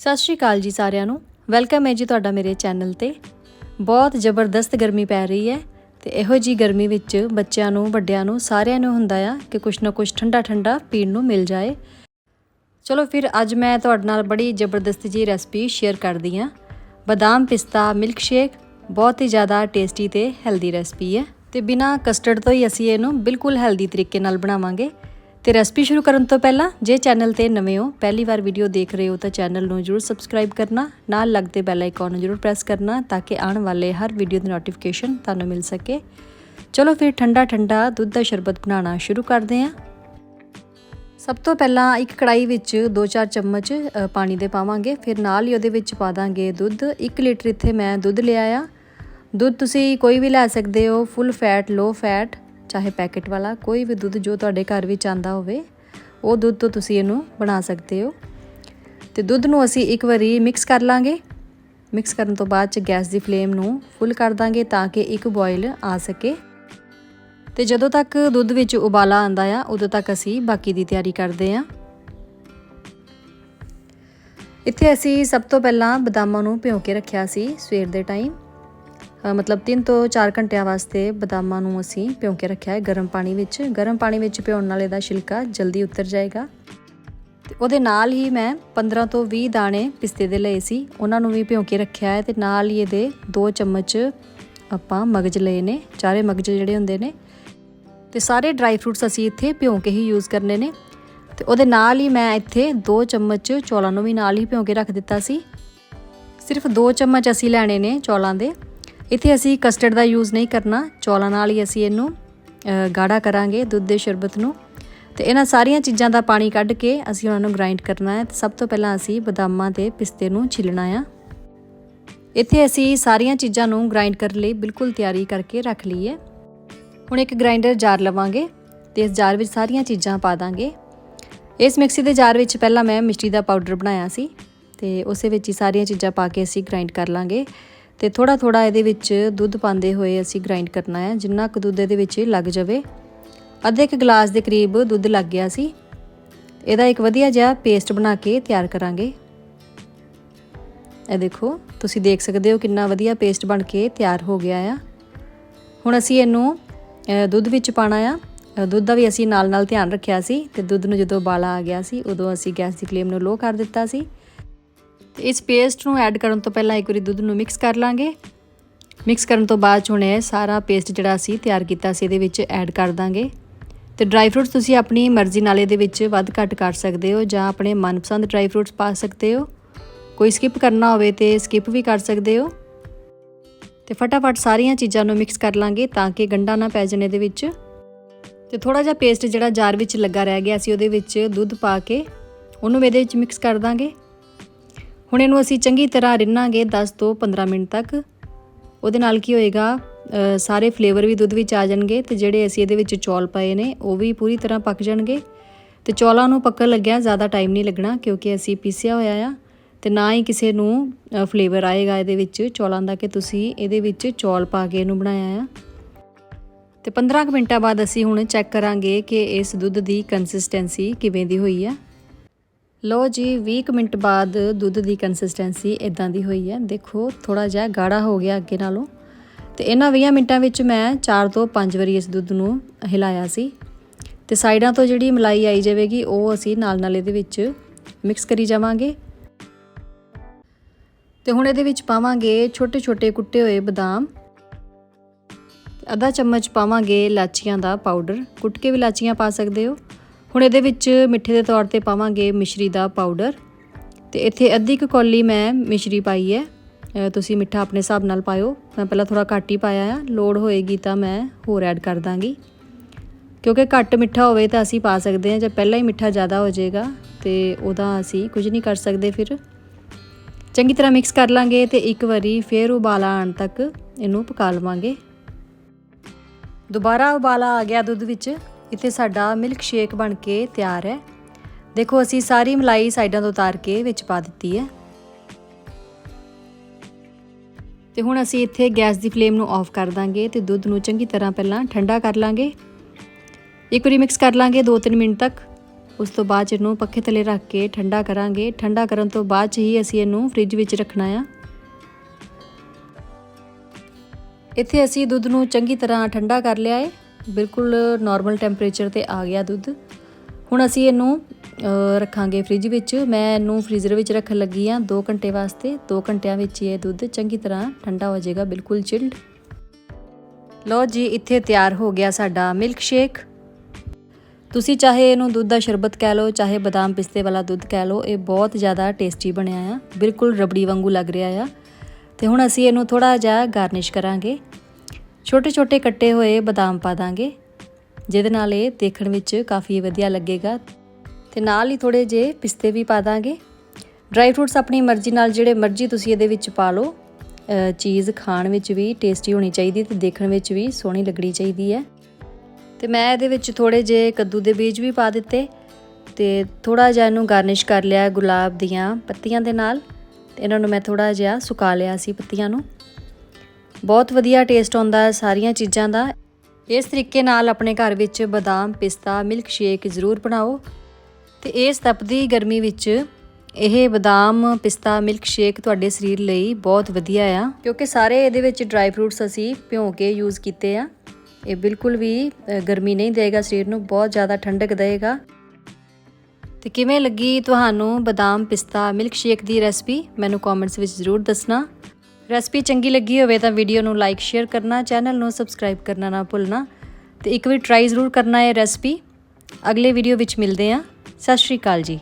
ਸਤਿ ਸ਼੍ਰੀ ਅਕਾਲ ਜੀ ਸਾਰਿਆਂ ਨੂੰ। ਵੈਲਕਮ ਹੈ ਜੀ ਤੁਹਾਡਾ ਮੇਰੇ ਚੈਨਲ ਤੇ। ਬਹੁਤ ਜ਼ਬਰਦਸਤ ਗਰਮੀ ਪੈ ਰਹੀ ਹੈ ਤੇ ਇਹੋ ਜੀ ਗਰਮੀ ਵਿੱਚ ਬੱਚਿਆਂ ਨੂੰ, ਵੱਡਿਆਂ ਨੂੰ, ਸਾਰਿਆਂ ਨੂੰ ਹੁੰਦਾ ਆ ਕਿ ਕੁਛ ਨਾ ਕੁਛ ਠੰਡਾ ਠੰਡਾ ਪੀਣ ਨੂੰ ਮਿਲ ਜਾਏ। ਚਲੋ ਫਿਰ ਅੱਜ ਮੈਂ ਤੁਹਾਡੇ ਨਾਲ ਬੜੀ ਜ਼ਬਰਦਸਤ ਜੀ ਰੈਸਪੀ ਸ਼ੇਅਰ ਕਰਦੀ ਹਾਂ। ਬਦਾਮ ਪਿਸਤਾ ਮਿਲਕ ਸ਼ੇਕ ਬਹੁਤ ਹੀ ਜ਼ਿਆਦਾ ਟੇਸਟੀ ਤੇ ਹੈਲਦੀ ਰੈਸਪੀ ਹੈ। ਤੇ ਬਿਨਾ ਕਸਟਰਡ ਤੋਂ ਹੀ ਅਸੀਂ ਇਹਨੂੰ ਬਿਲਕੁਲ ਹੈਲਦੀ ਤਰੀਕੇ ਨਾਲ ਬਣਾਵਾਂਗੇ। ਤੇ ਰੈਸਪੀ ਸ਼ੁਰੂ ਕਰਨ ਤੋਂ ਪਹਿਲਾਂ ਜੇ ਚੈਨਲ ਤੇ ਨਵੇਂ ਹੋ, ਪਹਿਲੀ ਵਾਰ ਵੀਡੀਓ ਦੇਖ ਰਹੇ ਹੋ ਤਾਂ ਚੈਨਲ ਨੂੰ ਜਰੂਰ ਸਬਸਕ੍ਰਾਈਬ ਕਰਨਾ, ਨਾਲ ਲੱਗਦੇ ਬੈਲ ਆਈਕਨ ਨੂੰ ਜਰੂਰ ਪ੍ਰੈਸ ਕਰਨਾ ਤਾਂ ਕਿ ਆਉਣ ਵਾਲੇ ਹਰ ਵੀਡੀਓ ਦੀ ਨੋਟੀਫਿਕੇਸ਼ਨ ਤੁਹਾਨੂੰ ਮਿਲ ਸਕੇ। ਚਲੋ ਫਿਰ ਠੰਡਾ ਠੰਡਾ ਦੁੱਧ ਦਾ ਸ਼ਰਬਤ ਬਣਾਉਣਾ ਸ਼ੁਰੂ ਕਰਦੇ ਹਾਂ। ਸਭ ਤੋਂ ਪਹਿਲਾਂ ਇੱਕ ਕੜਾਈ ਵਿੱਚ 2-4 ਚਮਚ ਪਾਣੀ ਦੇ ਪਾਵਾਂਗੇ। ਫਿਰ ਨਾਲ ਹੀ ਉਹਦੇ ਵਿੱਚ ਪਾ ਦਾਂਗੇ ਦੁੱਧ। 1 ਲੀਟਰ ਇੱਥੇ ਮੈਂ ਦੁੱਧ ਲਿਆ ਆ ਦੁੱਧ ਤੁਸੀਂ ਕੋਈ ਵੀ ਲੈ ਸਕਦੇ ਹੋ ਫੁੱਲ ਫੈਟ ਲੋ ਫੈਟ ਚਾਹੇ ਪੈਕੇਟ ਵਾਲਾ, ਕੋਈ ਵੀ ਦੁੱਧ ਜੋ ਤੁਹਾਡੇ ਘਰ ਵਿੱਚ ਆਂਦਾ ਹੋਵੇ, ਉਹ ਦੁੱਧ ਤੋਂ ਤੁਸੀਂ ਇਹਨੂੰ ਬਣਾ ਸਕਦੇ ਹੋ। ਤੇ ਦੁੱਧ ਨੂੰ ਅਸੀਂ ਇੱਕ ਵਾਰੀ ਮਿਕਸ ਕਰ ਲਾਂਗੇ। ਮਿਕਸ ਕਰਨ ਤੋਂ ਬਾਅਦ ਚ ਗੈਸ ਦੀ ਫਲੇਮ ਨੂੰ ਫੁੱਲ ਕਰ ਦਾਂਗੇ ਤਾਂ ਕਿ ਇੱਕ ਬੋਇਲ ਆ ਸਕੇ। ਤੇ ਜਦੋਂ ਤੱਕ ਦੁੱਧ ਵਿੱਚ ਉਬਾਲਾ ਆਂਦਾ ਆ, ਉਦੋਂ ਤੱਕ ਅਸੀਂ ਬਾਕੀ ਦੀ ਤਿਆਰੀ ਕਰਦੇ ਆ। ਇੱਥੇ ਅਸੀਂ ਸਭ ਤੋਂ ਪਹਿਲਾਂ ਬਦਾਮਾਂ ਨੂੰ ਭਿਓ ਕੇ ਰੱਖਿਆ ਸੀ ਸਵੇਰ ਦੇ ਟਾਈਮ ਮਤਲਬ 3 ਤੋਂ 4 ਘੰਟਿਆਂ ਵਾਸਤੇ ਬਦਾਮਾਂ ਨੂੰ ਅਸੀਂ ਭਿਉਂ ਕੇ ਰੱਖਿਆ ਹੈ ਗਰਮ ਪਾਣੀ ਵਿੱਚ। ਗਰਮ ਪਾਣੀ ਵਿੱਚ ਭਿਉਣ ਨਾਲ ਇਹਦਾ ਛਿਲਕਾ ਜਲਦੀ ਉਤਰ ਜਾਏਗਾ। ਤੇ ਉਹਦੇ ਨਾਲ ਹੀ ਮੈਂ 15 ਤੋਂ 20 ਦਾਣੇ ਪਿਸਤੇ ਦੇ ਲਏ ਸੀ। ਉਹਨਾਂ ਨੂੰ ਵੀ ਭਿਉਂ ਕੇ ਰੱਖਿਆ ਹੈ ਤੇ ਨਾਲ ਹੀ ਇਹਦੇ 2 ਚਮਚ ਆਪਾਂ ਮਗਜ ਲਏ ਨੇ, ਚਾਰੇ ਮਗਜ ਜਿਹੜੇ ਹੁੰਦੇ ਨੇ। ਤੇ ਸਾਰੇ ਡਰਾਈ ਫਰੂਟਸ ਅਸੀਂ ਇੱਥੇ ਭਿਉਂ ਕੇ ਹੀ ਯੂਜ਼ ਕਰਨੇ ਨੇ। ਤੇ ਉਹਦੇ ਨਾਲ ਹੀ ਮੈਂ ਇੱਥੇ 2 ਚਮਚ ਚੌਲਾਂ ਨੂੰ ਵੀ ਨਾਲ ਹੀ ਭਿਉਂ ਕੇ ਰੱਖ ਦਿੱਤਾ ਸੀ। ਸਿਰਫ 2 ਚਮਚ ਅਸੀਂ ਲੈਣੇ ਨੇ ਚੌਲਾਂ ਦੇ। ਇੱਥੇ ਅਸੀਂ ਕਸਟਰਡ ਦਾ ਯੂਜ਼ ਨਹੀਂ ਕਰਨਾ। ਚੌਲਾਂ ਨਾਲ ਹੀ ਅਸੀਂ ਇਹਨੂੰ ਗਾੜਾ ਕਰਾਂਗੇ ਦੁੱਧ ਦੇ ਸ਼ਰਬਤ ਨੂੰ। ਤੇ ਇਹਨਾਂ ਸਾਰੀਆਂ ਚੀਜ਼ਾਂ ਦਾ ਪਾਣੀ ਕੱਢ ਕੇ ਅਸੀਂ ਉਹਨਾਂ ਨੂੰ ਗ੍ਰਾਈਂਡ ਕਰਨਾ ਹੈ। ਤੇ ਸਭ ਤੋਂ ਪਹਿਲਾਂ ਅਸੀਂ ਬਦਾਮਾਂ ਤੇ ਪਿਸਤੇ ਨੂੰ ਛਿੱਲਣਾ ਆ। ਇੱਥੇ ਅਸੀਂ ਸਾਰੀਆਂ ਚੀਜ਼ਾਂ ਨੂੰ ਗ੍ਰਾਈਂਡ ਕਰਨ ਲਈ ਬਿਲਕੁਲ ਤਿਆਰੀ ਕਰਕੇ ਰੱਖ ਲਈ ਹੈ। ਹੁਣ ਇੱਕ ਗ੍ਰਾਈਂਡਰ ਜਾਰ ਲਵਾਂਗੇ ਤੇ ਇਸ ਜਾਰ ਵਿੱਚ ਸਾਰੀਆਂ ਚੀਜ਼ਾਂ ਪਾ ਦਾਂਗੇ। ਇਸ ਮਿਕਸੀ ਦੇ ਜਾਰ ਵਿੱਚ ਪਹਿਲਾਂ ਮੈਂ ਮਿਸ਼ਰੀ ਦਾ ਪਾਊਡਰ ਬਣਾਇਆ ਸੀ ਤੇ ਉਸੇ ਵਿੱਚ ਹੀ ਸਾਰੀਆਂ ਚੀਜ਼ਾਂ ਪਾ ਕੇ ਅਸੀਂ ਗ੍ਰਾਈਂਡ ਕਰ ਲਾਂਗੇ। ਤੇ ਥੋੜਾ ਥੋੜਾ ਇਹਦੇ ਵਿੱਚ ਦੁੱਧ ਪਾਉਂਦੇ ਹੋਏ ਅਸੀਂ ਗ੍ਰਾਈਂਡ ਕਰਨਾ ਹੈ। ਜਿੰਨਾ ਕੁ ਦੁੱਧ ਇਹਦੇ ਵਿੱਚ ਲੱਗ ਜਾਵੇ। ਅੱਧੇ ਇੱਕ ਗਲਾਸ ਦੇ ਕਰੀਬ ਦੁੱਧ ਲੱਗ ਗਿਆ ਸੀ। ਇਹਦਾ ਇੱਕ ਵਧੀਆ ਜਿਹਾ ਪੇਸਟ ਬਣਾ ਕੇ ਤਿਆਰ ਕਰਾਂਗੇ। ਇਹ ਦੇਖੋ, ਤੁਸੀਂ ਦੇਖ ਸਕਦੇ ਹੋ ਕਿੰਨਾ ਵਧੀਆ ਪੇਸਟ ਬਣ ਕੇ ਤਿਆਰ ਹੋ ਗਿਆ ਆ। ਹੁਣ ਅਸੀਂ ਇਹਨੂੰ ਦੁੱਧ ਵਿੱਚ ਪਾਣਾ ਆ। ਦੁੱਧ ਦਾ ਵੀ ਅਸੀਂ ਨਾਲ ਨਾਲ ਧਿਆਨ ਰੱਖਿਆ ਸੀ ਤੇ ਦੁੱਧ ਨੂੰ ਜਦੋਂ ਉਬਾਲਾ ਆ ਗਿਆ ਸੀ, ਉਦੋਂ ਅਸੀਂ ਗੈਸ ਦੀ ਫਲੇਮ ਨੂੰ ਲੋ ਕਰ ਦਿੱਤਾ ਸੀ। ਇਸ ਪੇਸਟ ਨੂੰ ਐਡ ਕਰਨ ਤੋਂ ਪਹਿਲਾਂ ਇੱਕ ਵਾਰੀ ਦੁੱਧ ਨੂੰ ਮਿਕਸ ਕਰ ਲਾਂਗੇ। ਮਿਕਸ ਕਰਨ ਤੋਂ ਬਾਅਦ 'ਚ ਹੁਣ ਇਹ ਸਾਰਾ ਪੇਸਟ ਜਿਹੜਾ ਅਸੀਂ ਤਿਆਰ ਕੀਤਾ ਸੀ, ਇਹਦੇ ਵਿੱਚ ਐਡ ਕਰ ਦਾਂਗੇ। ਤੇ ਡਰਾਈ ਫਰੂਟਸ ਤੁਸੀਂ ਆਪਣੀ ਮਰਜ਼ੀ ਨਾਲ ਇਹਦੇ ਵਿੱਚ ਵੱਧ ਘੱਟ ਕਰ ਸਕਦੇ ਹੋ ਜਾਂ ਆਪਣੇ ਮਨਪਸੰਦ ਡਰਾਈ ਫਰੂਟਸ ਪਾ ਸਕਦੇ ਹੋ। ਕੋਈ ਸਕਿਪ ਕਰਨਾ ਹੋਵੇ ਤੇ ਸਕਿਪ ਵੀ ਕਰ ਸਕਦੇ ਹੋ। ਤੇ ਫਟਾਫਟ ਸਾਰੀਆਂ ਚੀਜ਼ਾਂ ਨੂੰ ਮਿਕਸ ਕਰ ਲਾਂਗੇ ਤਾਂ ਕਿ ਗੰਡਾ ਨਾ ਪੈ ਜਾਣ ਇਹਦੇ ਵਿੱਚ। ਤੇ ਥੋੜਾ ਜਿਹਾ ਪੇਸਟ ਜਿਹੜਾ ਜਾਰ ਵਿੱਚ ਲੱਗਾ ਰਹਿ ਗਿਆ ਸੀ, ਉਹਦੇ ਵਿੱਚ ਦੁੱਧ ਪਾ ਕੇ ਉਹਨੂੰ ਇਹਦੇ ਵਿੱਚ ਮਿਕਸ ਕਰ ਦਾਂਗੇ। ਹੁਣ ਇਹਨੂੰ ਅਸੀਂ ਚੰਗੀ ਤਰ੍ਹਾਂ ਰਿੰਨਾਂਗੇ 10 ਤੋਂ 15 ਮਿੰਟ ਤੱਕ। ਉਹਦੇ ਨਾਲ ਕੀ ਹੋਏਗਾ ਸਾਰੇ ਫਲੇਵਰ ਵੀ ਦੁੱਧ ਵਿੱਚ ਆ ਜਾਣਗੇ ਤੇ ਜਿਹੜੇ ਅਸੀਂ ਇਹਦੇ ਵਿੱਚ ਚੌਲ ਪਾਏ ਨੇ, ਉਹ ਵੀ ਪੂਰੀ ਤਰ੍ਹਾਂ ਪੱਕ ਜਾਣਗੇ। ਤੇ ਚੌਲਾਂ ਨੂੰ ਪੱਕਣ ਲੱਗਿਆ ਜ਼ਿਆਦਾ ਟਾਈਮ ਨਹੀਂ ਲੱਗਣਾ ਕਿਉਂਕਿ ਅਸੀਂ ਪੀਸਿਆ ਹੋਇਆ ਆ ਤੇ ਨਾ ਹੀ ਕਿਸੇ ਨੂੰ ਫਲੇਵਰ ਆਏਗਾ ਇਹਦੇ ਵਿੱਚ ਚੌਲਾਂ ਦਾ ਕਿ ਤੁਸੀਂ ਇਹਦੇ ਵਿੱਚ ਚੌਲ ਪਾ ਕੇ ਇਹਨੂੰ ਬਣਾਇਆ ਆ। ਤੇ 15 ਕੁ ਮਿੰਟਾਂ ਬਾਅਦ ਅਸੀਂ ਹੁਣ ਚੈੱਕ ਕਰਾਂਗੇ ਕਿ ਇਸ ਦੁੱਧ ਦੀ ਕੰਸਿਸਟੈਂਸੀ ਕਿਵੇਂ ਦੀ ਹੋਈ ਆ। ਲੋ ਜੀ 20 ਕੁ ਮਿੰਟ ਬਾਅਦ ਦੁੱਧ ਦੀ ਕੰਸਿਸਟੈਂਸੀ ਇਦਾਂ ਦੀ ਹੋਈ ਹੈ। ਦੇਖੋ ਥੋੜਾ ਜਿਹਾ ਗਾੜਾ ਹੋ ਗਿਆ ਅੱਗੇ ਨਾਲੋਂ। ਤੇ ਇਹਨਾਂ 20 ਮਿੰਟਾਂ ਵਿੱਚ ਮੈਂ 4 ਤੋਂ 5 ਵਾਰੀ ਇਸ ਦੁੱਧ ਨੂੰ ਹਿਲਾਇਆ ਸੀ। ਤੇ ਸਾਈਡਾਂ ਤੋਂ ਜਿਹੜੀ ਮਲਾਈ ਆਈ ਜਾਵੇਗੀ, ਉਹ ਅਸੀਂ ਨਾਲ ਨਾਲ ਇਹਦੇ ਵਿੱਚ ਮਿਕਸ ਕਰੀ ਜਾਵਾਂਗੇ। ਤੇ ਹੁਣ ਇਹਦੇ ਵਿੱਚ ਪਾਵਾਂਗੇ ਛੋਟੇ ਛੋਟੇ ਕੁੱਟੇ ਹੋਏ ਬਦਾਮ। ਅੱਧਾ ਚਮਚ ਪਾਵਾਂਗੇ ਇਲਾਚੀਆਂ ਦਾ ਪਾਊਡਰ ਕੁੱਟ ਕੇ ਵੀ ਇਲਾਚੀਆਂ ਪਾ ਸਕਦੇ ਹੋ। ਹੁਣ ਇਹਦੇ ਵਿੱਚ ਮਿੱਠੇ ਦੇ ਤੌਰ ਤੇ ਪਾਵਾਂਗੇ ਮਿਸ਼ਰੀ ਦਾ ਪਾਊਡਰ ਤੇ ਇੱਥੇ ਅੱਧੀ ਕੁ ਕੌਲੀ ਮੈਂ ਮਿਸ਼ਰੀ ਪਾਈ ਹੈ। ਤੁਸੀਂ ਮਿੱਠਾ ਆਪਣੇ ਹਿਸਾਬ ਨਾਲ ਪਾਇਓ। ਮੈਂ ਪਹਿਲਾਂ ਥੋੜਾ ਘੱਟ ਹੀ ਪਾਇਆ ਆ। ਲੋੜ ਹੋਏਗੀ ਤਾਂ ਮੈਂ ਹੋਰ ਐਡ ਕਰ ਦਾਂਗੀ। ਕਿਉਂਕਿ ਘੱਟ ਮਿੱਠਾ ਹੋਵੇ ਤਾਂ ਅਸੀਂ ਪਾ ਸਕਦੇ ਹਾਂ। ਜੇ ਪਹਿਲਾਂ ਹੀ ਮਿੱਠਾ ਜ਼ਿਆਦਾ ਹੋ ਜਾਏਗਾ, ਤੇ ਉਹਦਾ ਅਸੀਂ ਕੁਝ ਨਹੀਂ ਕਰ ਸਕਦੇ ਫਿਰ। ਚੰਗੀ ਤਰ੍ਹਾਂ ਮਿਕਸ ਕਰ ਲਾਂਗੇ ਤੇ ਇੱਕ ਵਾਰੀ ਫੇਰ ਉਬਾਲਾ ਆਉਣ ਤੱਕ ਇਹਨੂੰ ਪਕਾ ਲਵਾਂਗੇ। ਦੁਬਾਰਾ ਉਬਾਲਾ ਆ ਗਿਆ ਦੁੱਧ ਵਿੱਚ। ਇੱਥੇ ਸਾਡਾ ਮਿਲਕ ਸ਼ੇਕ ਬਣ ਕੇ ਤਿਆਰ ਹੈ। ਦੇਖੋ, ਅਸੀਂ ਸਾਰੀ ਮਲਾਈ ਸਾਈਡਾਂ ਤੋਂ ਉਤਾਰ ਕੇ ਵਿੱਚ ਪਾ ਦਿੱਤੀ ਹੈ। ਤੇ ਹੁਣ ਅਸੀਂ ਇੱਥੇ ਗੈਸ ਦੀ ਫਲੇਮ ਨੂੰ ਆਫ ਕਰ ਦਾਂਗੇ ਤੇ ਦੁੱਧ ਨੂੰ ਚੰਗੀ ਤਰ੍ਹਾਂ ਪਹਿਲਾਂ ਠੰਡਾ ਕਰ ਲਾਂਗੇ। ਇੱਕ ਵਾਰੀ ਮਿਕਸ ਕਰ ਲਾਂਗੇ 2-3 ਮਿੰਟ ਤੱਕ। ਉਸ ਤੋਂ ਬਾਅਦ 'ਚ ਇਹਨੂੰ ਪੱਖੇ ਥੱਲੇ ਰੱਖ ਕੇ ਠੰਡਾ ਕਰਾਂਗੇ। ਠੰਡਾ ਕਰਨ ਤੋਂ ਬਾਅਦ 'ਚ ਹੀ ਅਸੀਂ ਇਹਨੂੰ ਫ੍ਰਿਜ ਵਿੱਚ ਰੱਖਣਾ ਆ। ਇੱਥੇ ਅਸੀਂ ਦੁੱਧ ਨੂੰ ਚੰਗੀ ਤਰ੍ਹਾਂ ਠੰਡਾ ਕਰ ਲਿਆ ਹੈ ਬਿਲਕੁਲ ਨਾਰਮਲ ਟੈਂਪਰੇਚਰ ਤੇ ਆ ਗਿਆ ਦੁੱਧ। ਹੁਣ ਅਸੀਂ ਇਹਨੂੰ ਰੱਖਾਂਗੇ ਫ੍ਰਿਜ ਵਿੱਚ। ਮੈਂ ਇਹਨੂੰ ਫ੍ਰੀਜ਼ਰ ਵਿੱਚ ਰੱਖਣ ਲੱਗੀ ਆ 2 ਘੰਟੇ ਵਾਸਤੇ। 2 ਘੰਟਿਆਂ ਵਿੱਚ ਹੀ ਇਹ ਦੁੱਧ ਚੰਗੀ ਤਰ੍ਹਾਂ ਠੰਡਾ ਹੋ ਜਾਏਗਾ, ਬਿਲਕੁਲ ਚਿਲਡ ਲਓ ਜੀ, ਇੱਥੇ ਤਿਆਰ ਹੋ ਗਿਆ ਸਾਡਾ ਮਿਲਕ ਸ਼ੇਕ ਤੁਸੀਂ ਚਾਹੇ ਇਹਨੂੰ ਦੁੱਧ ਦਾ ਸ਼ਰਬਤ ਕਹਿ ਲਓ, ਚਾਹੇ ਬਦਾਮ ਪਿਸਤੇ ਵਾਲਾ ਦੁੱਧ ਕਹਿ ਲਓ, ਇਹ ਬਹੁਤ ਜ਼ਿਆਦਾ ਟੇਸਟੀ ਬਣਿਆ ਆ। ਬਿਲਕੁਲ ਰਬੜੀ ਵਾਂਗੂ ਲੱਗ ਰਿਹਾ ਆ। ਤੇ ਹੁਣ ਅਸੀਂ ਇਹਨੂੰ ਥੋੜਾ ਜਿਹਾ ਗਾਰਨਿਸ਼ ਕਰਾਂਗੇ। ਛੋਟੇ ਛੋਟੇ ਕੱਟੇ ਹੋਏ ਬਦਾਮ ਪਾ ਦਾਂਗੇ। ਜਿਹਦੇ ਨਾਲ ਇਹ ਦੇਖਣ ਵਿੱਚ ਕਾਫੀ ਵਧੀਆ ਲੱਗੇਗਾ। ਤੇ ਨਾਲ ਹੀ ਥੋੜੇ ਜੇ ਪਿਸਤੇ ਵੀ ਪਾ ਦਾਂਗੇ। ਡਰਾਈ ਫਰੂਟਸ ਆਪਣੀ ਮਰਜ਼ੀ ਨਾਲ ਜਿਹੜੇ ਮਰਜ਼ੀ ਤੁਸੀਂ ਇਹਦੇ ਵਿੱਚ ਪਾ ਲਓ। ਚੀਜ਼ ਖਾਣ ਵਿੱਚ ਵੀ ਟੇਸਟੀ ਹੋਣੀ ਚਾਹੀਦੀ ਤੇ ਦੇਖਣ ਵਿੱਚ ਵੀ ਸੋਹਣੀ ਲੱਗਣੀ ਚਾਹੀਦੀ ਹੈ। ਤੇ ਮੈਂ ਇਹਦੇ ਵਿੱਚ ਥੋੜੇ ਜੇ ਕੱਦੂ ਦੇ ਬੀਜ ਵੀ ਪਾ ਦਿੱਤੇ। ਤੇ ਥੋੜਾ ਜਿਹਾ ਇਹਨੂੰ ਗਾਰਨਿਸ਼ ਕਰ ਲਿਆ ਗੁਲਾਬ ਦੀਆਂ ਪੱਤੀਆਂ ਦੇ ਨਾਲ। ਤੇ ਇਹਨਾਂ ਨੂੰ ਮੈਂ ਥੋੜਾ ਜਿਹਾ ਸੁਕਾ ਲਿਆ ਸੀ ਪੱਤੀਆਂ ਨੂੰ। ਬਹੁਤ ਵਧੀਆ ਟੇਸਟ ਆਉਂਦਾ ਹੈ ਸਾਰੀਆਂ ਚੀਜ਼ਾਂ ਦਾ। ਇਸ ਤਰੀਕੇ ਨਾਲ ਆਪਣੇ ਘਰ ਵਿੱਚ ਬਦਾਮ, ਪਿਸਤਾ ਮਿਲਕ ਸ਼ੇਕ ਜ਼ਰੂਰ ਬਣਾਓ। ਤੇ ਇਸ ਤਪਦੀ ਗਰਮੀ ਵਿੱਚ ਇਹ ਬਦਾਮ, ਪਿਸਤਾ ਮਿਲਕ ਸ਼ੇਕ ਤੁਹਾਡੇ ਸਰੀਰ ਲਈ ਬਹੁਤ ਵਧੀਆ ਆ। ਕਿਉਂਕਿ ਸਾਰੇ ਇਹਦੇ ਵਿੱਚ ਡਰਾਈ ਫਰੂਟਸ ਅਸੀਂ ਭਿਉਂ ਕੇ ਯੂਜ਼ ਕੀਤੇ ਆ। ਇਹ ਬਿਲਕੁਲ ਵੀ ਗਰਮੀ ਨਹੀਂ ਦੇਗਾ, ਸਰੀਰ ਨੂੰ ਬਹੁਤ ਜ਼ਿਆਦਾ ਠੰਡਕ ਦੇਗਾ। ਤੇ ਕਿਵੇਂ ਲੱਗੀ ਤੁਹਾਨੂੰ ਬਦਾਮ, ਪਿਸਤਾ ਮਿਲਕ ਸ਼ੇਕ ਦੀ ਰੈਸਪੀ ਮੈਨੂੰ ਕਮੈਂਟਸ ਵਿੱਚ ਜ਼ਰੂਰ ਦੱਸਣਾ। ਰੈਸਪੀ ਚੰਗੀ ਲੱਗੀ ਹੋਵੇ ਤਾਂ ਵੀਡੀਓ ਨੂੰ ਲਾਈਕ ਸ਼ੇਅਰ ਕਰਨਾ ਚੈਨਲ ਨੂੰ ਸਬਸਕ੍ਰਾਈਬ ਕਰਨਾ ਨਾ ਭੁੱਲਣਾ। ਤੇ ਇੱਕ ਵਾਰ ਟਰਾਈ ਜ਼ਰੂਰ ਕਰਨਾ ਇਹ ਰੈਸਪੀ ਅਗਲੇ ਵੀਡੀਓ ਵਿੱਚ ਮਿਲਦੇ ਹਾਂ। ਸਤਿ ਸ਼੍ਰੀ ਅਕਾਲ ਜੀ।